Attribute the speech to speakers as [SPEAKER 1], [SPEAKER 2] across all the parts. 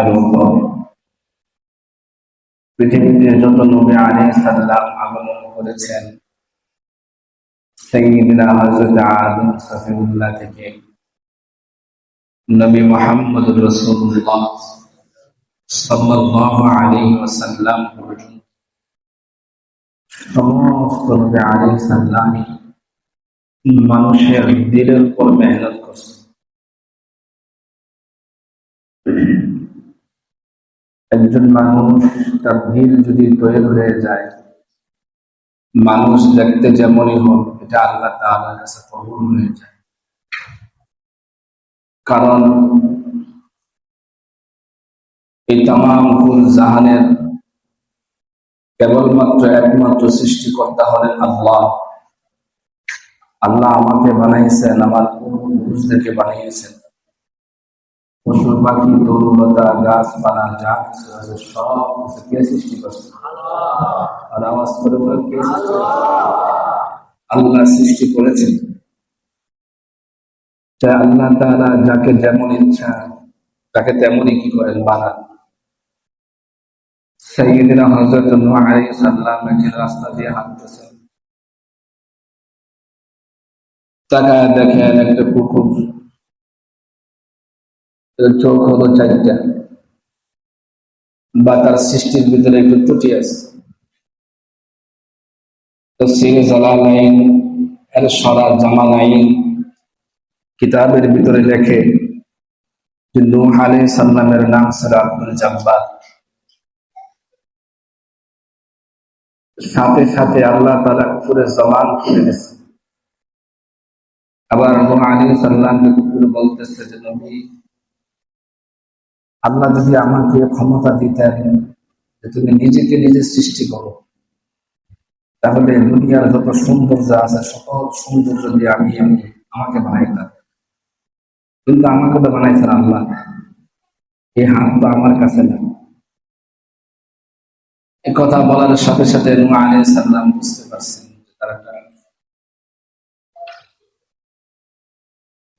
[SPEAKER 1] সাল্লামের উপর পৃথিবীতে যত নবী আলী সাল্লাম আগমন করেছেন থেকে নবী মোহাম্মদ রসুল্লাহ পর্যন্ত সমস্ত নবী আলী সাল্লামই মানুষের দিলের উপর মেহনত করছে। একজন মানুষ তার দিল যদি তৈরি হয়ে যায়, মানুষ দেখতে যেমনই হোক, এটা আল্লাহ তাআলার কাছে কবুল হয়ে যায়। কারণ এই তাম কুল জাহানের কেবলমাত্র একমাত্র সৃষ্টিকর্তা হলেন আল্লাহ। আল্লাহ আমাকে বানাইছেন, আমার পূর্বপুরুষদেরকে বানিয়েছেন। পশু পাখি তরুলতা, গাছপালা যা কিছু আছে সব কিছু কে সৃষ্টি করছে? আর আওয়াজ করে কে সৃষ্টি আল্লাহ সৃষ্টি করেছেন। আল্লাহ তাআলা যাকে যেমন ইচ্ছা, তাকে তেমনই কি করেন? বানান। সাইয়্যিদিনা হযরত নূহ আলাইহিস একদিন রাস্তা দিয়ে হাঁটতেছেন তাকায় দেখেন একটা কুকুর চোখ হলো চারটা। বা তার সৃষ্টির ভিতরে একটু ত্রুটি আছে। তফসিরে জালালাইন, এর সরা জামালাইন কিতাবের ভিতরে লেখে সালামের নাম ছিল আব্দুল জাব্বার সাথে সাথে আল্লাহ তালা কুকুরের জবান খুলে দিচ্ছে আবার নূহ আলাইহিস সালামকে কুকুর বলতেছে যে, নবী আল্লাহ যদি আমাকে ক্ষমতা দিতেন যে তুমি নিজেকে নিজে সৃষ্টি করো, তাহলে দুনিয়ার যত সৌন্দর্য আছে, সকল সৌন্দর্য দিয়ে আমি আমি আমাকে বানাইতাম। কিন্তু আমাকে তো বানাইছেন আল্লাহ। এই হাত তো আমার কাছে না। এই কথা বলার সাথে সাথে নুয়া আলী সাল্লাম বুঝতে পারছেন তারা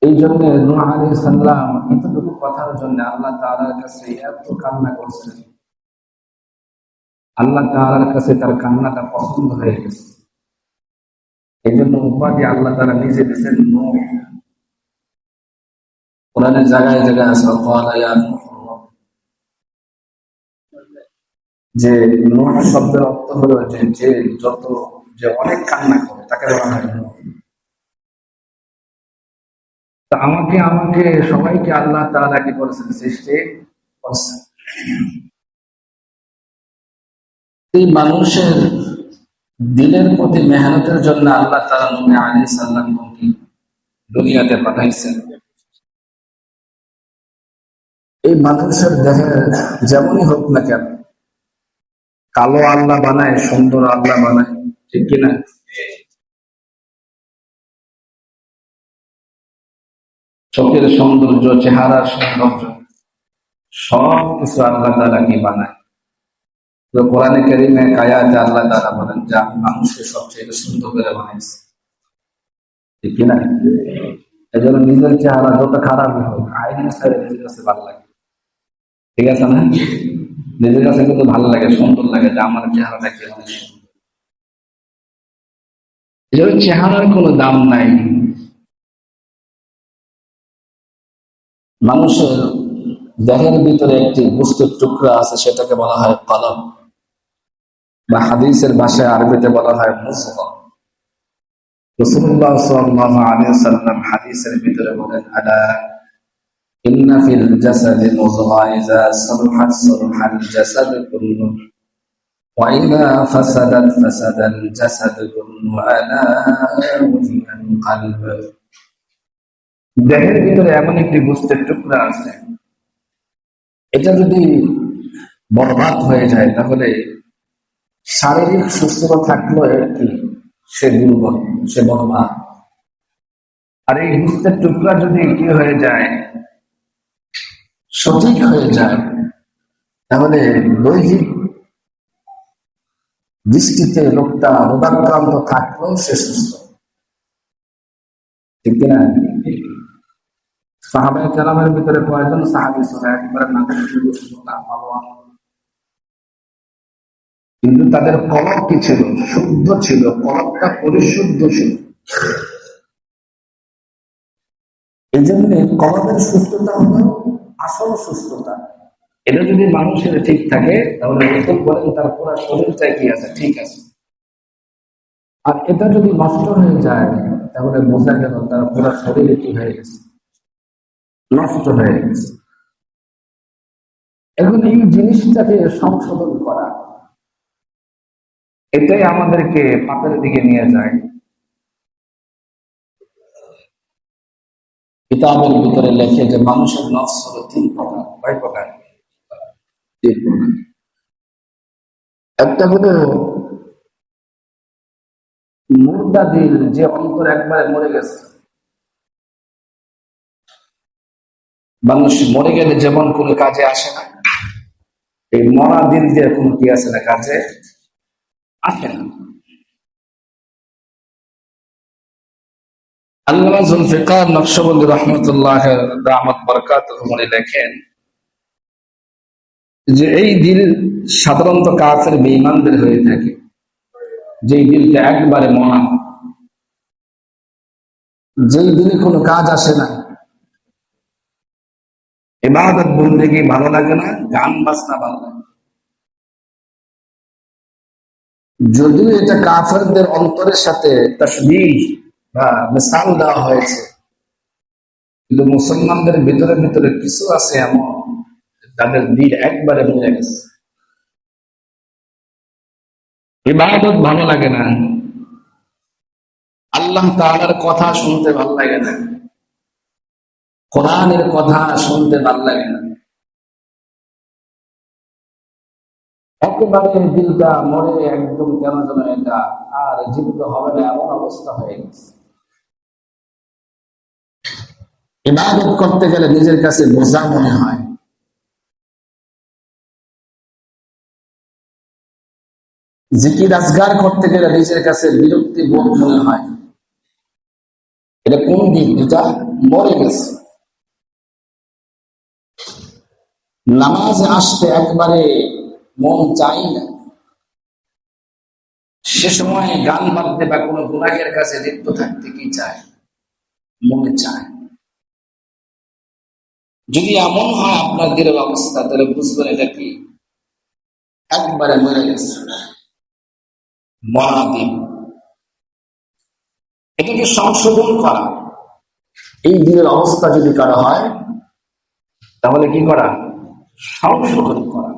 [SPEAKER 1] এই জন্য নুহ আলী সাল্লাম এতটুকু কথার জন্য আল্লাহ তালার কাছে এত কান্না করছেন। আল্লাহ তালার কাছে তার কান্নাটা পছন্দ হয়ে গেছে। এই জন্য উপাধি আল্লাহ তারা নিজে দিয়েছেন কোরআনের জায়গায় জায়গায় আছে যে নূহ শব্দের অর্থ হলো যে যত, যে অনেক কান্না করে, তাকে বলা হয় তা আমাকে আমাকে সবাইকে আল্লাহ তাআলা কি করেছেন সৃষ্টি করছেন। এই মানুষের দিলের প্রতি মেহনতের জন্য আল্লাহ তাআলা নবী আলাইহিস সালামকে দুনিয়াতে পাঠাইছেন। এই মানুষের দেহে যেমনই হোক না কেন, কালো আল্লাহ বানায়, সুন্দর আল্লাহ বানায়, ঠিক কিনা? চোখের সৌন্দর্য, চেহারার সৌন্দর্য, সব কিছু আল্লাহ তালা কি বানায়? তো কোরআনে কেরিমে কায়াতে আল্লাহ তালা বলেন যে, আমি মানুষকে সবচেয়ে সুন্দর করে বানাইছি। ঠিক কিনা? এই জন্য নিজের চেহারা যত খারাপ হোক, আইনের সাথে নিজের কাছে ভালো লাগে। ঠিক আছে না? নিজের কাছে কিন্তু ভালো লাগে, সুন্দর লাগে যে, আমার চেহারাটা কি অনেক সুন্দর? চেহারার কোনো দাম নাই। মানুষের দেহের ভিতরে একটি বস্তুর টুকরা আছে, সেটাকে বলা হয় কলম বা হাদিসের ভাষায় আরবিতে বলা হয় মুসফা রসুল্লাহ সাল্লাল্লাহু আলাইহি সাল্লাম হাদিসের ভিতরে বলেন, আলা ইন্না ফিল জাসাদি মুযগা ইযা সালহাত সালহাল জাসাদ কুল্লু, ওয়া ইযা ফাসাদাত ফাসাদাল জাসাদ কুল্লু আলা ওয়াহিয়াল কলব। দেহের ভিতরে এমন একটি বস্তুর টুকরা আছে। এটা যদি বরবাদ হয়ে যায়, তাহলে শারীরিক সুস্থতা থাকলেও একটি সে দুর্বল, সে বরবাদ। আর এই বস্তুর টুকরা যদি কি হয়ে যায়, সঠিক হয়ে যায়, তাহলে দৈহিক দৃষ্টিতে লোকটা রোগাক্রান্ত থাকলেও সে সুস্থ। ঠিক কিনা সাহাবাই কেরামের ভিতরে কয়েকজন সাহাবি ছিল? একবারে কিন্তু তাদের কলব কি ছিল? শুদ্ধ ছিল কলবটা পরিশুদ্ধ ছিল। এই জন্য কলবের সুস্থতা হলো আসল সুস্থতা। এটা যদি মানুষের ঠিক থাকে তাহলে রসুল বলেন তার পুরো শরীরটাই কি আছে? ঠিক আছে। আর এটা যদি নষ্ট হয়ে যায় তাহলে বোঝা গেল তার পুরো শরীরে কি হয়ে গেছে। নষ্ট হয়ে গেছে। এখন এই জিনিসটাকে সংশোধন করা। এটাই আমাদেরকে পাপের দিকে নিয়ে যায়। কিতাবের ভিতরে লেখে যে মানুষের নফস হলো তিন প্রকার। কয় প্রকার? তিন প্রকার। একটা হলো মুর্দা দিল যে অন্তর একবারে মরে গেছে। মানুষ মরে গেলে যেমন কোনো কাজে আসে না, এই মরা দিল দিয়ে কোনো কি আসে না, কাজে আসে না। যে এই দিল সাধারণত কাফের বেঈমানদের হয়ে থাকে। যেই দিলটা একবারে মনা। যেই দিলে কোনো কাজ আসে না। এবাদত বন্দেগি ভালো লাগে না? গান বাজনা ভালো লাগে। যদিও এটা কাফেরদের অন্তরের সাথে তসবিহ বা মিসাল দেওয়া হয়েছে কিন্তু মুসলমানদের ভিতরে ভিতরে কিছু আছে এমন তাদের দিল একবারে মরে গেছে। ইবাদত ভালো লাগে না। আল্লাহ তাআলার কথা শুনতে ভালো লাগে না। কোরআনের কথা শুনতে ভালো লাগে না। একেবারে দিলটা মরে একদম কেন যেন এটা আর জীবিত হবে না, এমন অবস্থা হয়ে গেছে। ইবাদত করতে গেলে নিজের কাছে বোঝা মনে হয়। জিকির আজগার করতে গেলে নিজের কাছে বিরক্তি বোধ মনে হয়। এটা কোন দিক? যেটা মরে গেছে। নামাজে আসতে একবারে মন চাই না। সে সময় গান বাঁধতে বা কোনো গুণাগের কাছে লিপ্ত থাকতে কি চায়? মনে চায়। যদি এমন হয় আপনার দিনের অবস্থা, তাহলে বুঝবেন এটা কি? একবারে মরে গেছে। মহাদ্বীপ এটাকে সংশোধন করা এই দিনের অবস্থা যদি কারো হয় তাহলে কি করা সংশোধন করা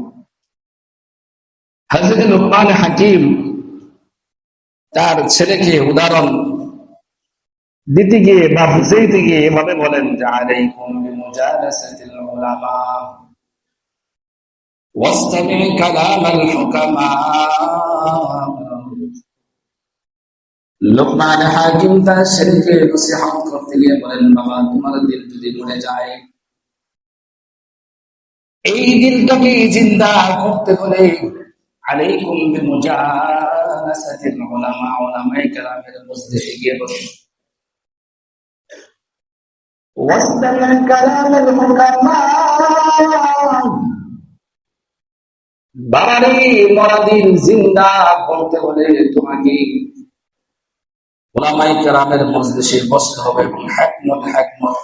[SPEAKER 1] হাজরত লোকমান হাকিম তার ছেলেকে উদাহরণ দিতে গিয়ে বা বুঝাইতে গিয়ে এভাবে বলেন যে আলাইকুম বিমুজালাসাতিল উলামা واستمع كلام الحكماء লোকমান হাকিম তার ছেলেকে নসিহত করতে গিয়ে বলেন বাবা তোমার দিল যদি মরে যায় এই দিলটাকে জিন্দা করতে হলে আলাইকুম বিমুজালাসাতিল উলামা উলামায়ে কেরামের মজলিসে গিয়ে বসুন واستمع كلام الحكماء বাবারে মরাদিন জিন্দা করতে হলে তোমাকে ওলামাই বসতে হবে এবং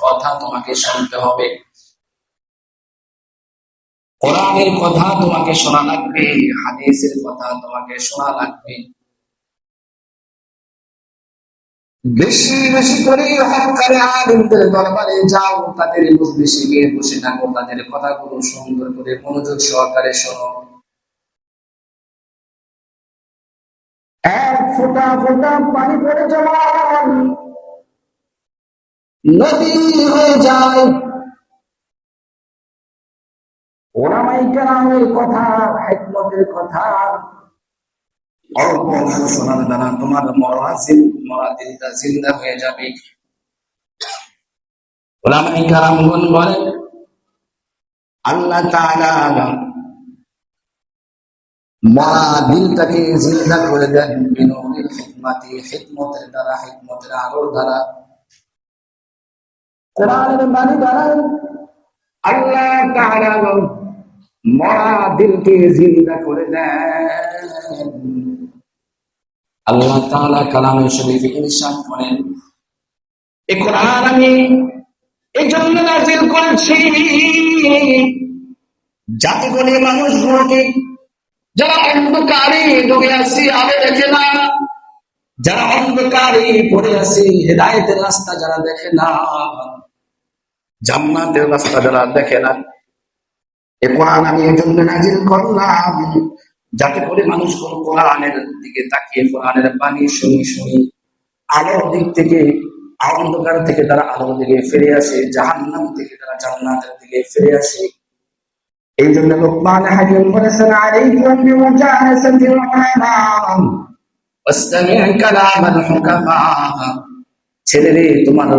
[SPEAKER 1] কথা তোমাকে শুনতে হবে। কোরআনের কথা তোমাকে শোনা লাগবে, হাদিসের কথা তোমাকে শোনা লাগবে। বেশি বেশি করে হকারে আলিমদের দরবারে যাও, তাদের মজলিসে গিয়ে বসে থাকো, তাদের কথাগুলো সুন্দর করে মনোযোগ সহকারে শোনো। এক পানি পড়ে নদী হয়ে যায়। ওরামাই কেরামের কথা, হেকমতের কথা। অল্প শোনার তোমার মরা জিন্দা হয়ে যাবে। আল্লাহ তাআলা দিলটাকে জিন্দা করে দেন বিনুরের হিকমাতি হিকমতের দ্বারা হিকমতের আলোর দ্বারা। দ্বারাই আল্লাহ করে দেন। আল্লাহ করেন আমি এই জন্য করেছি যাতে মানুষগুলোকে যারা অন্ধকারে ডুবে আছি আবে দেখে না। যারা অন্ধকারে পড়ে আছি, হেদায়েতের রাস্তা যারা দেখে না। জান্নাতের রাস্তা যারা দেখে না। এ কোরআন আমি এই জন্য নাজিল করলাম, যাতে করে মানুষ কোন কোরআনের দিকে তাকিয়ে, কোরআনের বাণী শুনি শুনি। আলোর দিক থেকে, অন্ধকার থেকে তারা আলোর দিকে ফিরে আসে, জাহান্নাম থেকে তারা জান্নাতের দিকে ফিরে আসে। এই জন্য লোকমান হাকিম বলেছেন আলাইকুম বিমুজাহাসাতিল উলামা ওয়াসতামি' কালামাল হুকামা। ছেলে রে তোমার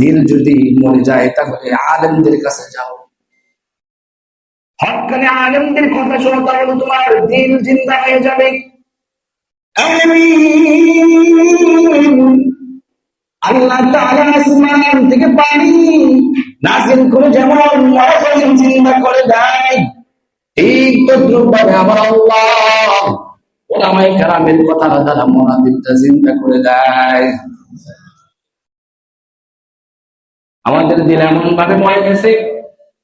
[SPEAKER 1] দিল যদি মরে যায়, তাহলে আলেমদের কাছে যাও। হকানি আলেমদের কথা শোনো, তাহলে তোমার দিল জিন্দা হয়ে যাবে। আল্লাহ আসমান থেকে পানি করে যেমন করে দেয়, ঠিক তদ্রুপ আমার আল্লাহ কথা করে আমাদের দিল এমন ভাবে মরে গেছে,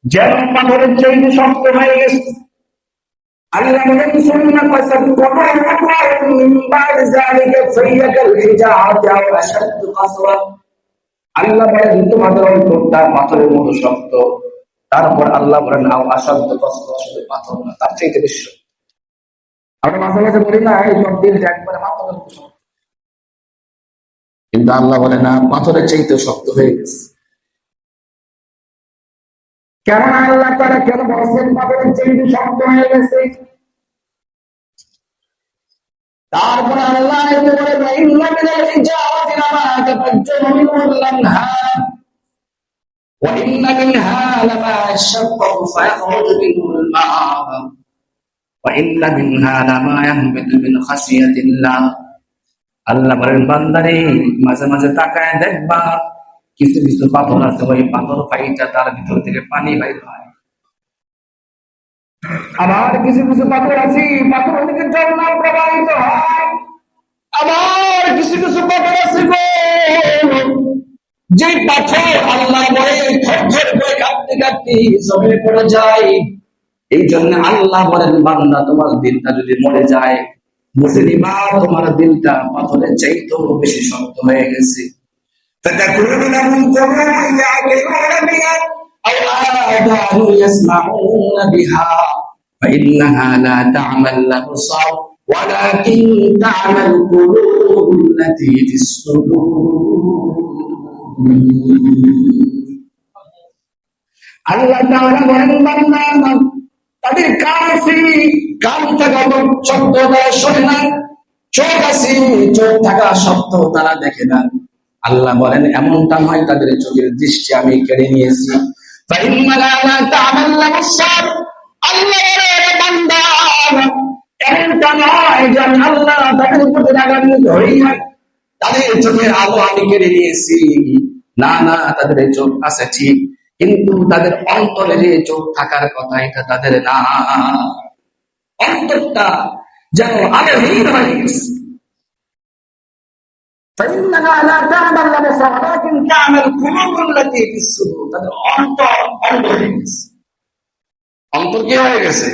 [SPEAKER 1] যেমন পাথরের চাইতে শক্ত হয়ে গেছে আল্লাহ বলেন, সুন্নাহ ফাসাদ কমা মিন বাদ যালিকা ফাইয়াকাল হিজাত আও আশাদ্দু কাসওয়া। আল্লাহ বলেন, তোমাদের পাথরের মতো শক্ত। তারপর আল্লাহ বলেন, আও আশাদ্দু কাসওয়া, শুধু পাথর না, তার চাইতে বেশি। আমরা মাঝে মাঝে বলি না, এই একবারে পাথরের মতো শক্ত। কিন্তু আল্লাহ বলে না, পাথরের চাইতে শক্ত হয়ে গেছে। কেন আল্লাহ তারা কেন চাইতে শক্ত হয়ে গেছে। তারপর আল্লাহ এতে বলে, ইন্না মিনাল হিজারাতি লামা তাফাজ্জারু মিনহুল ওয়া ইন্না মিনহা লামা ইয়াশাক্কাকু ফায়াখরুজু মিনহুল মা'আ। ওয়া ইন্না মিনহা লামা ইয়াহবিতু মিন খাশিয়াতিল্লাহ। আল্লাহ বলেন, বান্দারে, মাঝে মাঝে তাকায় দেখবা কিছু কিছু পাথর আছে, ওই পাথর ফাইটা তার ভিতর থেকে পানি বাইর হয়। আবার কিছু কিছু পাথর আছে পাথর থেকে ঝর্ণা প্রবাহিত হয়। আবার কিছু কিছু পাথর আছে যে পাথর আল্লাহ বলে থরথর করে কাঁপতে কাঁপতে জমে পড়ে যায়। এই জন্য আল্লাহ বলেন, বান্দা, তোমার দিলটা যদি মরে যায় নিবা তোমার দিলটা পাথরের চাইতেও বেশি শক্ত হয়ে গেছে। فتكون لهم قلوب يعقلون بها أو آذان يسمعون بها فإنها لا تعمى الأبصار ولكن تعمى القلوب التي في الصدور আল্লাহ তাআলা বলেন বান্দা তাদের কান আছে কান থাকা শব্দ তারা শোনে না চোখ আছে চোখ থাকা শব্দ তারা দেখে না আল্লাহ বলেন, এমনটা নয়, তাদের চোখের দৃষ্টি আমি কেড়ে নিয়েছি। তাদের চোখের আলো আমি কেড়ে নিয়েছি। না না, তাদের চোখ কিন্তু তাদের অন্তরে যে চোখ থাকার কথা, এটা তাদের না। অন্তরটা যেন আগে হয়ে গেছে। فإنها لا تعمى الأبصار ولكن تعمى القلوب التي في الصدور তাদের অন্তর অন্ধ হয়ে গেছে অন্তর কি হয়ে গেছে